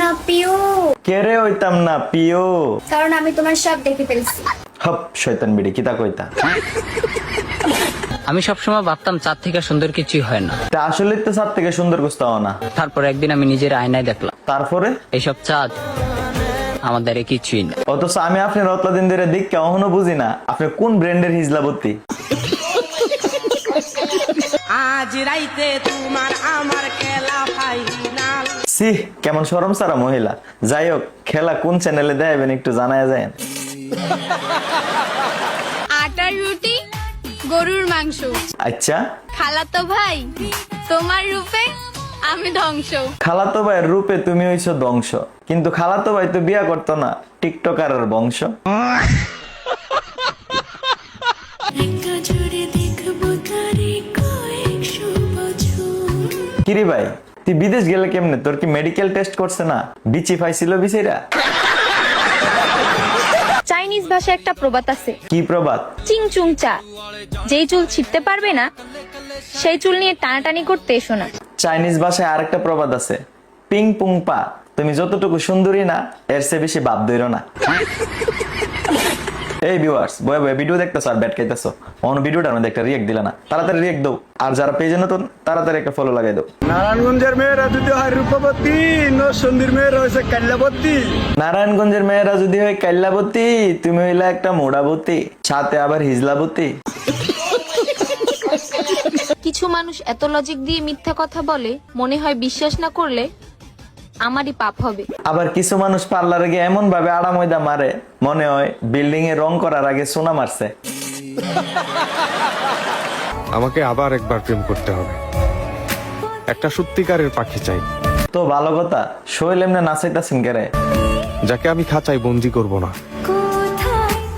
না পিউ। কেরে হইতাম না পিও কারণ আমি তোমার সব দেখে ফেলছি। হপ শয়তান বিড়ি কিতা কইতা? আমি সবসময় ভাবতাম চাঁদ থেকে সুন্দর কিছুই হয় না। তা আসলে তো সাত থেকে সুন্দর গুস্তাও না। তারপর একদিন আমি নিজের আয়নায় দেখলাম তারপরে? এইসব চাঁদ আমার দ্বারা কিছুই না। অথচ আমি আপনার অতলা দিন ধরে দিক কখনো বুঝি না আপনি কোন ব্র্যান্ডের হিজলাবতী আজ রাইতে তোমার আমার খেলা ফাইনাল সি কেমন সরম সারা মহিলা। যাই হোক খেলা কোন চ্যানেলে দেখাবেন একটু জানায় যায় আটার রুটি গরুর মাংস। আচ্ছা। খালাতো ভাই তোমার রূপে আমি ধ্বংস। খালাতো ভাইয়ের রূপে তুমি হইছো ধ্বংস। কিন্তু খালাতো ভাই তো বিয়া করতো না টিকটকারের বংশ। কিরে ভাই তুই বিদেশ গেলে কেমনে? তোর কি মেডিকেল টেস্ট করছে না? বিচি পাইছিল বিচিরা চাইনিজ ভাষায় একটা প্রবাদ আছে। কি প্রবাদ? চিং চুং চা। যেই চুল ছিটতে পারবে না সেই চুল নিয়ে টানাটানি করতে এসো না। চাইনিজ ভাষায় আরেকটা প্রবাদ আছে। পিং পুং পা। তুমি যতটুকু সুন্দরী না এর চেয়ে বেশি বাপ দইর না। এই ভিউয়ার্স বয় বয় ভিডিও দেখতেছো আর ব্যাট খাইতেছো? অন্য ভিডিওটার মধ্যে একটা রিয়েক্ট দিলে না। তাড়াতাড়ি রিয়েক্ট দাও। আর যারা পেজে নতুন তাড়াতাড়ি একটা ফলো লাগাই দাও। নারায়ণগঞ্জের মেয়েরা যদি হয় রূপবতী নরসন্দির মেয়েরা হয়েছে কাল্যাবতী। নারায়ণগঞ্জের মেয়েরা যদি হয় কাল্যাবতী তুমি হইলা একটা মোড়াবতী সাথে আবার হিজলাবতী। কিছু মানুষ এত লজিক দিয়ে মিথ্যা কথা বলে মনে হয় বিশ্বাস না করলে আমারই পাপ হবে। আবার কিছু মানুষ পার্লারে গিয়ে এমন ভাবে আড়া ময়দা মারে মনে হয় বিল্ডিং এ রং করার আগে সোনা মারছে। আমাকে আবার একবার প্রেম করতে হবে। একটা সত্যিকারের পাখি চাই। তো ভালো কথা শৈল এমনি নাচাইতাছেন কেরে যাকে আমি খাঁচাই বন্দি করব না।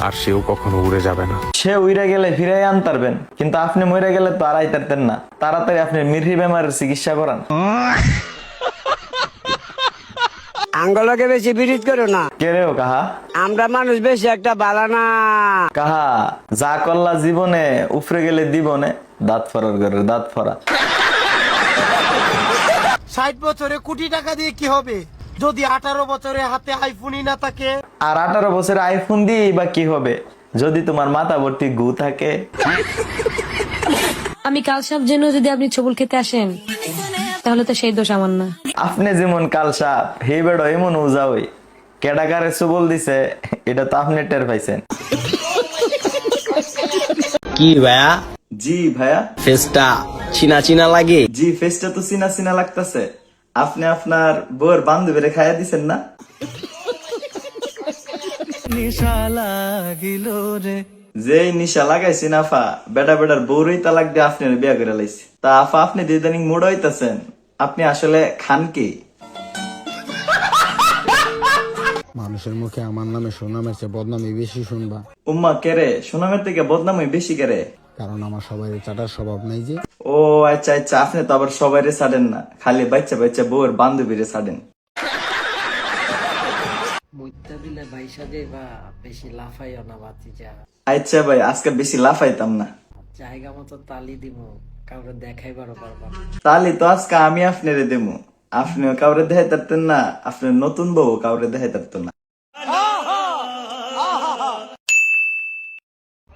আর সেও কখনো উড়ে যাবে না। সে উইরা গেলে ফিরাই আনতারবেন কিন্তু আপনি মরে গেলে তো আর আইতারতেন না। তাড়াতাড়ি আপনি মিরহি বেমারের চিকিৎসা করান। আঙ্গলকে বেশি বিরিত করো না। কেরে ও কাহা? আমরা মানুষ বেশি একটা বালানা কাহা যা করলা জীবনে উফরে গেলে দিবনে দাঁত ফরার ঘরের দাঁত ফরা। ষাট বছরে কোটি টাকা দিয়ে কি হবে? যদি আঠারো বছরে হাতে আইফোনই না থাকে। আর আঠারো বছরে আইফোন দিয়ে বা কি হবে? যদি তোমার মাথা ভর্তি গু থাকে। আমি কাল সাপ জেনেও যদি আপনি ছবল খেতে আসেন। তাহলে তো সেই দোষ আমার না। আপনি যেমন কাল সাপ হে বেড়ো এমন উজা হই কেডাকারে সুবল দিছে এটা তো আপনি টের পাইছেন। কি ভাইয়া? জি ভাইয়া। ফেসটা চিনা চিনা লাগে? জি ফেসটা তো চিনা চিনা লাগতাছে। আপনি আপনার বউয়ের বান্ধবীরে খাইয়া দিছেন না? যেই নিশা লাগাইছি না আফা বেটা বেটার বউরই তালাক দিয়ে আপনি বিয়া করে লাইছি। তা আফা আপনি দিদানিং মুড হইতাছেন আপনি আসলে খান কি? মানুষের মুখে আমার নামে সুনামের চেয়ে বদনামি বেশি শুনবা। উম্মা কেরে সুনামের থেকে বদনামই বেশি কেরে কারণ আমার সবাই চাটার স্বভাব নাই যে। ও আচ্ছা আচ্ছা আপনি তো আবার সবাইরে ছাড়েন না। খালি বাচ্চা বাচ্চা বউয়ের বান্ধবীরে ছাড়েন। মুইতা দিলে বাইসা দে বা বেশি লাফাইও না বাতিজা। আচ্ছা ভাই আজকে বেশি লাফাইতাম না। জায়গা মতো তালি দিব কাউকে দেখাইবারও পারবা না। তাহলে তো আজকে আমি আপনারে দেবো আপনিও কাউরে দেখাই তারতেন না আপনার নতুন বউ কাউরে দেখাই তারতেন না।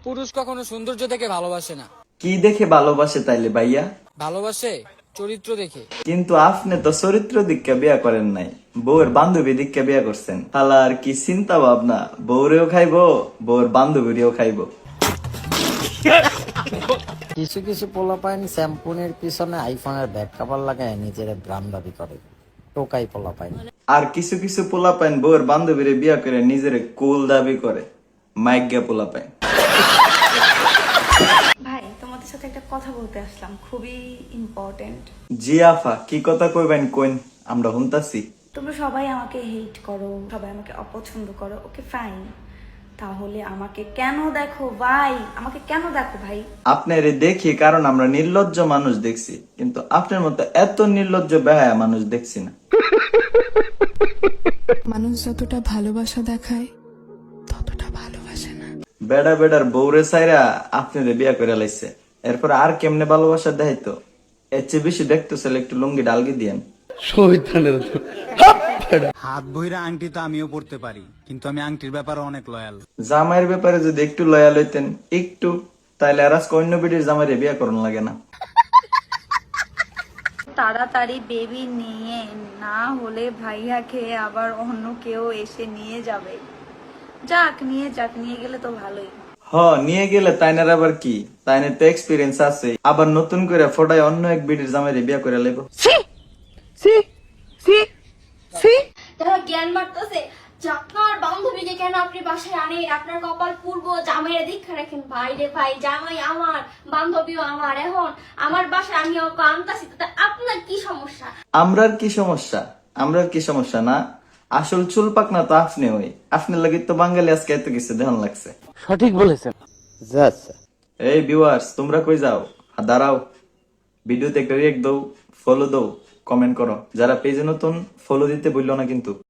পুরুষ কখনো সৌন্দর্য দেখে ভালোবাসে না। কি দেখে ভালোবাসে তাইলে ভাইয়া? ভালোবাসে চরিত্র দেখে। কিন্তু আপনি তো চরিত্র দীক্ষা বিয়া করেন নাই বউয়ের বান্ধবী দীক্ষা বিয়া করছেন। তাহলে আর কি চিন্তা ভাবনা? বউরেও খাইবো বউয়ের বান্ধবীরেও খাইবো। কিছু কিছু পোলাপাইন শ্যাম্পুনের পিছনে আইফোনের ব্যাক কাভার লাগায় নিজের ব্রান্ড দাবি করে। টোকাই পোলাপাইন। আর কিছু কিছু পোলা পাইন বউয়ের বান্ধবীরে বিয়া করে নিজের কুল দাবি করে। মাইগ্যা পোলা পাইন ভাই তোমাদের সাথে একটা কথা বলতে আসলাম খুবই ইম্পর্টেন্ট জি আফা কি কথা কইবেন কইন? আমরা হুনতাছি তোমরা সবাই আমাকে হেট করো সবাই আমাকে অপছন্দ করো ওকে ফাইন তাহলে আমাকে কেন দেখো ভাই? আমাকে কেন দেখো ভাই? আপনার দেখি কারণ আমরা নির্লজ্জ মানুষ দেখছি কিন্তু আপনার মতো এত নির্লজ্জ বেহায়া মানুষ দেখছি না। মানুষ যতটা ভালোবাসা দেখায় ততটা ভালোবাসে না। বেড়া বেড়ার বউরে সাইরা আপনারে বিয়া করে লাইছে। এরপর আর কেমনে ভালোবাসা দেখাইতো এর চেয়ে বেশি দেখতো ছেলে একটু লুঙ্গি ডালগি দিয়েন। হাত বইরা আংটি তো আমিও পড়তে পারি কিন্তু আমি আংটির ব্যাপারে অনেক লয়াল জামাইয়ের ব্যাপারে যদি একটু লয়াল হইতেন একটু তাইলে আর আজকে অন্য বিটির জামাইরে বিয়া করুন লাগে না। তাড়াতাড়ি বেবি নিয়ে না হলে ভাইয়া খেয়ে আবার অন্য কেউ এসে নিয়ে যাবে। যাক নিয়ে যাক নিয়ে গেলে তো ভালোই। হ নিয়ে গেলে তাইনের আবার কি? তাইনের তো এক্সপিরিয়েন্স আছে। আবার নতুন করে ফোটায় অন্য এক বিটির জামাইরে বিয়া করে লেব তারা জ্ঞান মারতেছে যে আপনার বান্ধবীকে কেন আপনি বাসায় আনে আপনার কপাল পূর্ব জামাইয়ের দীক্ষা রাখেন। ভাই রে ভাই জামাই আমার বান্ধবীও আমার। এখন আমার বাসায় আমি ওকে আনতাছি তাতে আপনার কি সমস্যা? আমরার কি সমস্যা? আমরার কি সমস্যা না? আসল চুল পাক না তো আপনি ওই। আপনার লাগে তো বাঙালি আজকে এত কিছু দেহন লাগছে। সঠিক বলেছেন। এই ভিউয়ার্স তোমরা কই যাও? দাঁড়াও। ভিডিওতে একটা রিয়েক্ট দাও ফলো দাও। কমেন্ট করো। যারা পেজে নতুন ফলো দিতে ভুললো না কিন্তু।